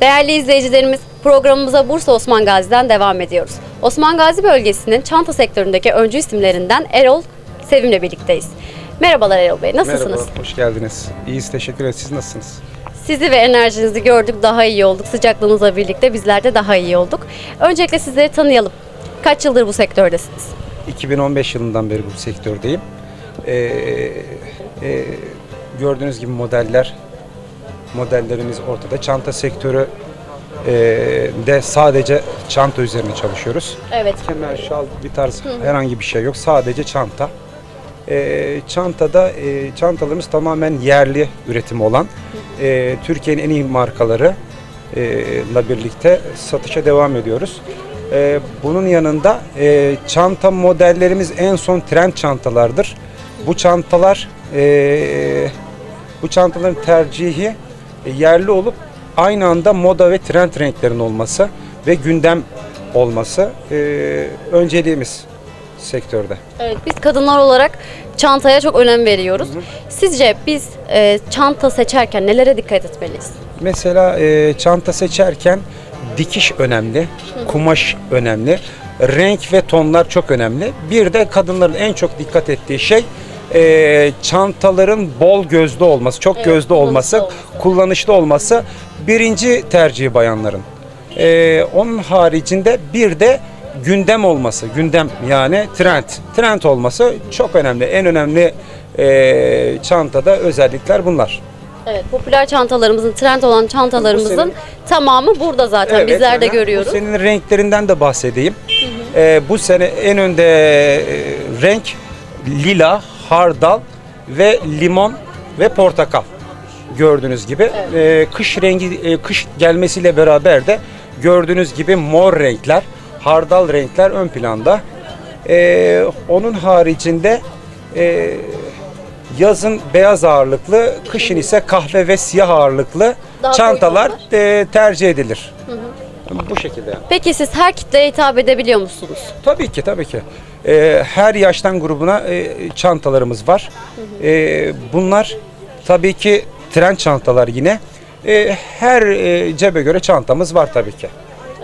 Değerli izleyicilerimiz programımıza Bursa Osman Gazi'den devam ediyoruz. Osman Gazi bölgesinin çanta sektöründeki öncü isimlerinden Erol Sevim'le birlikteyiz. Merhabalar Erol Bey, nasılsınız? Merhaba, hoş geldiniz. İyiyiz, teşekkür ederiz. Siz nasılsınız? Sizi ve enerjinizi gördük, daha iyi olduk. Sıcaklığınızla birlikte bizler de daha iyi olduk. Öncelikle sizleri tanıyalım. Kaç yıldır bu sektördesiniz? 2015 yılından beri bu sektördeyim. Ee, e, gördüğünüz gibi modeller, modellerimiz ortada. Çanta sektörü e, de sadece çanta üzerine çalışıyoruz. Evet. Kemer, şal, bir tarz herhangi bir şey yok. Sadece çanta. Ee, çantada e, çantalarımız tamamen yerli üretim olan e, Türkiye'nin en iyi markaları e, ile birlikte satışa devam ediyoruz. E, bunun yanında e, çanta modellerimiz en son trend çantalardır. Bu çantalar e, bu çantaların tercihi e, yerli olup aynı anda moda ve trend renklerin olması ve gündem olması e, önceliğimiz sektörde. Evet, biz kadınlar olarak çantaya çok önem veriyoruz. Sizce biz e, çanta seçerken nelere dikkat etmeliyiz? Mesela e, çanta seçerken dikiş önemli, kumaş önemli, renk ve tonlar çok önemli. Bir de kadınların en çok dikkat ettiği şey e, çantaların bol gözlü olması, çok Evet, gözlü olması, kullanışlı olması. kullanışlı olması birinci tercihi bayanların. E, onun haricinde bir de gündem olması, gündem yani trend, trend olması çok önemli. En önemli e, çantada özellikler bunlar. Evet, popüler çantalarımızın, trend olan çantalarımızın Bu senin- tamamı burada zaten. Evet, Bizler de görüyoruz. Senin renklerinden de bahsedeyim. Ee, bu sene en önde e, renk lila, hardal ve limon ve portakal. Gördüğünüz gibi Ee, kış rengi e, kış gelmesiyle beraber de gördüğünüz gibi mor renkler, hardal renkler ön planda. Ee, onun haricinde e, yazın beyaz ağırlıklı, kışın ise kahve ve siyah ağırlıklı Daha çantalar e, tercih edilir. Bu şekilde. Peki siz her kitleye hitap edebiliyor musunuz? Tabii ki tabii ki. Ee, her yaştan grubuna e, çantalarımız var. Ee, bunlar tabii ki tren çantalar yine. Ee, her e, cebe göre çantamız var tabii ki.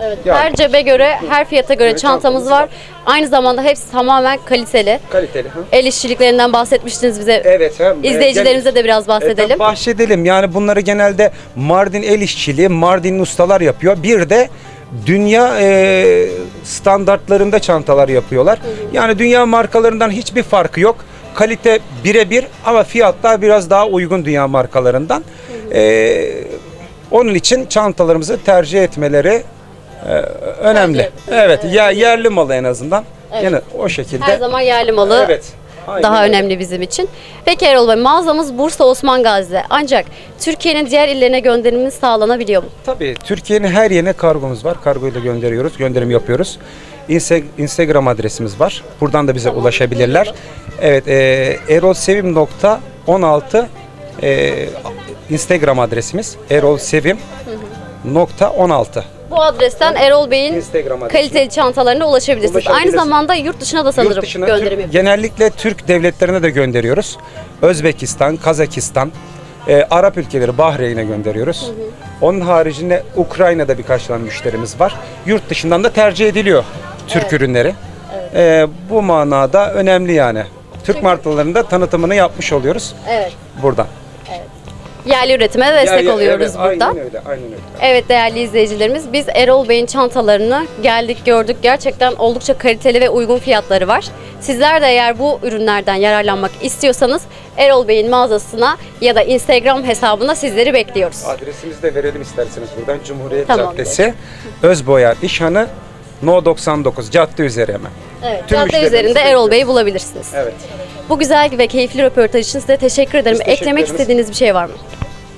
Evet. Yani- Her cebe göre, her fiyata göre Evet, çantamız var. var. Aynı zamanda hepsi tamamen kaliteli. Kaliteli. Ha? El işçiliklerinden bahsetmiştiniz bize. Evet. Hem, İzleyicilerimize de biraz bahsedelim. Evet, bahsedelim. Yani bunları genelde Mardin el işçiliği, Mardin ustalar yapıyor. Bir de dünya e, standartlarında çantalar yapıyorlar. Yani dünya markalarından hiçbir farkı yok. Kalite birebir ama fiyatlar biraz daha uygun dünya markalarından. E, onun için çantalarımızı tercih etmeleri e, önemli. Evet, ya yerli malı en azından. Evet. Yani o şekilde. Her zaman yerli malı Evet. aynen daha öyle. önemli bizim için. Peki Erol Bey, mağazamız Bursa Osman Gazi'de. Ancak Türkiye'nin diğer illerine gönderimimiz sağlanabiliyor mu? Tabii Türkiye'nin her yerine kargomuz var. Kargoyla gönderiyoruz, gönderim yapıyoruz. Insta- Instagram adresimiz var. Buradan da bize ulaşabilirler. Evet, e, erolsevim.16 e, Instagram adresimiz. erolsevim.16 Bu adresten Erol Bey'in Instagram adresi. kaliteli çantalarına ulaşabilirsiniz. Aynı Ulaşabilirsiniz. zamanda yurt dışına da sanırım Yurt dışına gönderim Türk- yapıyorsunuz. genellikle Türk devletlerine de gönderiyoruz. Özbekistan, Kazakistan, e, Arap ülkeleri Bahreyn'e gönderiyoruz. Onun haricinde Ukrayna'da birkaç tane müşterimiz var. Yurt dışından da tercih ediliyor Türk ürünleri. E, bu manada önemli yani. Türk markalarında tanıtımını yapmış oluyoruz Evet. buradan. Yerli üretime de destek ya- oluyoruz evet, burada. Aynen öyle, aynen öyle. Evet değerli izleyicilerimiz biz Erol Bey'in çantalarını geldik gördük. Gerçekten oldukça kaliteli ve uygun fiyatları var. Sizler de eğer bu ürünlerden yararlanmak istiyorsanız Erol Bey'in mağazasına ya da Instagram hesabına sizleri bekliyoruz. Adresimizi de verelim isterseniz buradan. Cumhuriyet Tamam, Caddesi, Özboya İşhanı, No 99 cadde üzeri hemen. Evet, Tüm cadde üzerinde Erol. Bey'i bulabilirsiniz. Evet. Bu güzel ve keyifli röportaj için size teşekkür ederim. Biz teşekkür Eklemek ederiz. istediğiniz bir şey var mı?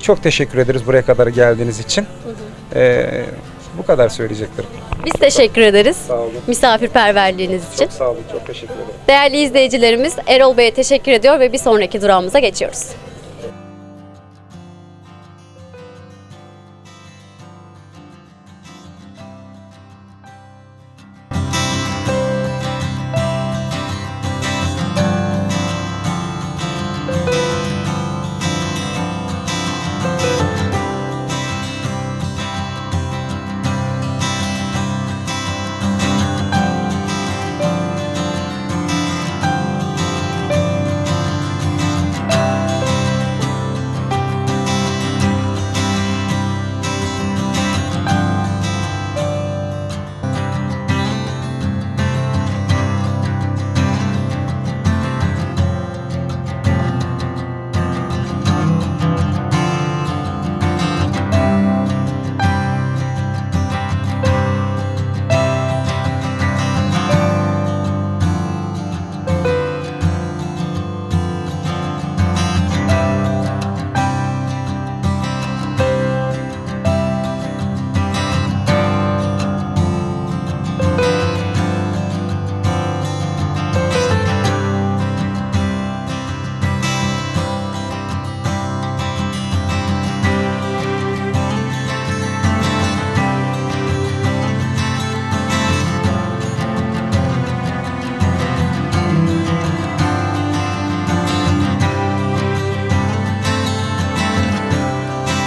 Çok teşekkür ederiz buraya kadar geldiğiniz için. Ee, bu kadar söyleyeceklerim. Biz teşekkür ederiz. Sağ olun. Misafirperverliğiniz için. Çok sağ olun. Çok teşekkür ederim. Değerli izleyicilerimiz Erol Bey'e teşekkür ediyor ve bir sonraki durağımıza geçiyoruz.